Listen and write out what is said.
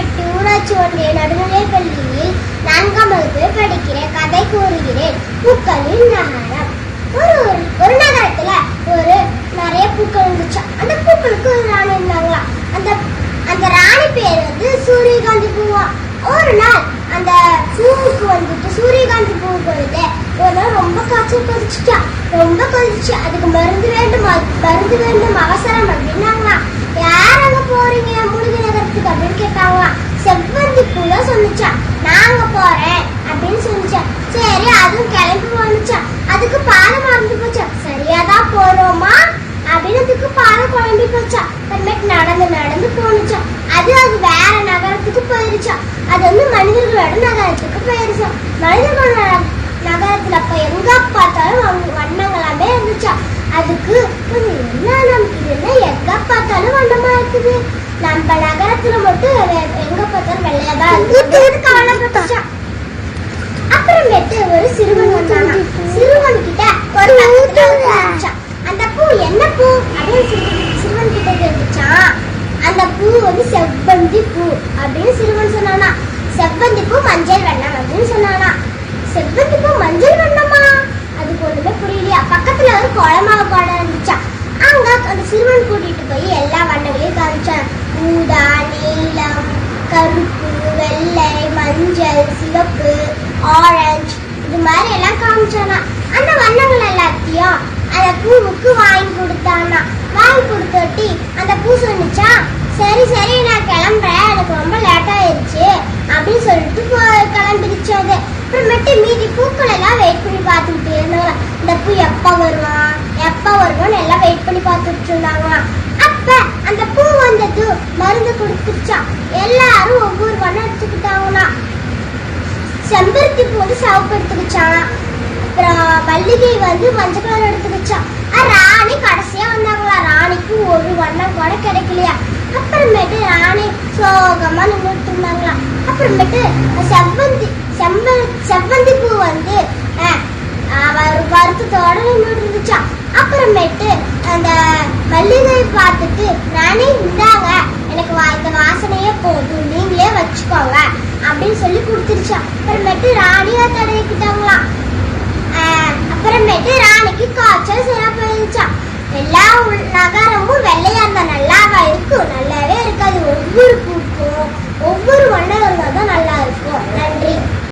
கோவில்பட்டி ஊராட்சி ஒன்றிய நடுநிலைப் பள்ளியில் நான்காம் வகுப்பு படிக்கிற கதை கூறுகிறேன். பூக்களின் நகரம் ஒரு ஒரு- ஒரு நகரத்துல ஒரு நிறைய பூக்கள் இருந்துச்சு. அந்த பூக்களுக்கு ஒரு ராணி இருந்தாங்களா? அந்த அந்த ராணி பேர் வந்து சூரியகாந்தி பூவா? ஒரு நாள் அந்த பூவுக்கு வந்துட்டு சூரியகாந்தி பூவுக்கு வந்து ஒரு நாள் ரொம்ப காய்ச்சல் கொதிச்சுட்டா ரொம்ப கொதிச்சு. அதுக்கு மருந்து வேண்டும் மருந்து வேண்டும் அவசரம் அப்ப எங்க பார்த்தாலும் வண்ண- வண்ணங்களாமே இருந்துச்சா. அதுக்கு என்ன நமக்கு இது என்ன எங்க பார்த்தாலும் வண்ணமா இருக்குது. நம்ம நகரத்துல மட்டும் எங்க பார்த்தாலும் வெள்ளையா தான் இருக்குது. கவலைப்பட்டுச்சா அப்புறமேட்டு ஒரு சிறுவன் வந்தானா. சிறுவன் கிட்ட ஒரு. அந்த பூ என்ன பூ? அப்படின்னு சிறுவன் சிறுவன் கிட்ட கேட்டுச்சான் அந்த பூ வந்து செவ்வந்தி பூ அப்படின்னு சிறுவன் சொன்னானா. செவ்வந்தி பூ மஞ்சள் வண்ணம் அப்படின்னு சொன்னானா செவ்வந்தி பூ மஞ்சள் வண்ணமா அதுக்கு ஒண்ணுமே புரியலையா பக்கத்துல ஒரு குளமாக கூட இருந்துச்சா அங்க அந்த சிறுவன் கூட்டிட்டு போய் எல்லா வண்ணங்களையும் காமிச்சான் ஊதா நீலம் கருப்பு வெள்ளை மஞ்சள் சிவப்பு ஆரஞ்சு இது மாதிரி எல்லாம் காமிச்சானா. அந்த வண்ணங்கள் எல்லாத்தையும் அந்த பூவுக்கு வாங்கி கொடுத்தானா. வாங்கி கொடுத்தோட்டி அந்த பூ சொன்னிச்சா சரி சரி நான் கிளம்புறேன். வச்சிருந்தாங்களாம் அப்ப அந்த பூ வந்தது மருந்து கொடுத்துருச்சா? எல்லாரும் ஒவ்வொரு வண்ணம் எடுத்துக்கிட்டாங்களாம் செம்பருத்தி பூ வந்து சிவப்பு எடுத்துக்கிச்சான் அப்புறம் மல்லிகை வந்து மஞ்சள் கலர் எடுத்துக்கிச்சான் ராணி கடைசியா வந்தாங்களா? ராணிக்கு ஒரு வண்ணம் கூட கிடைக்கலையா? அப்புறமேட்டு ராணி சோகமா நின்றுட்டு இருந்தாங்களா? அப்புறமேட்டு செவ்வந்தி செம்ப செவ்வந்தி பூ வந்து அஹ், ஒரு வருத்தத்தோட நின்றுட்டு இருந்துச்சா? அப்புறமேட்டு மல்லிகை பார்த்துட்டு நானே இந்தாங்க. எனக்கு வா- இந்த வாசனையே போதும். நீங்களே வச்சுக்கோங்க. அப்படின்னு சொல்லி கொடுத்துருச்சா. அப்புறமேட்டு ராணியா தடவிக்கிட்டாங்களாம் ஆஹ் அப்புறமேட்டு ராணிக்கு காய்ச்சல்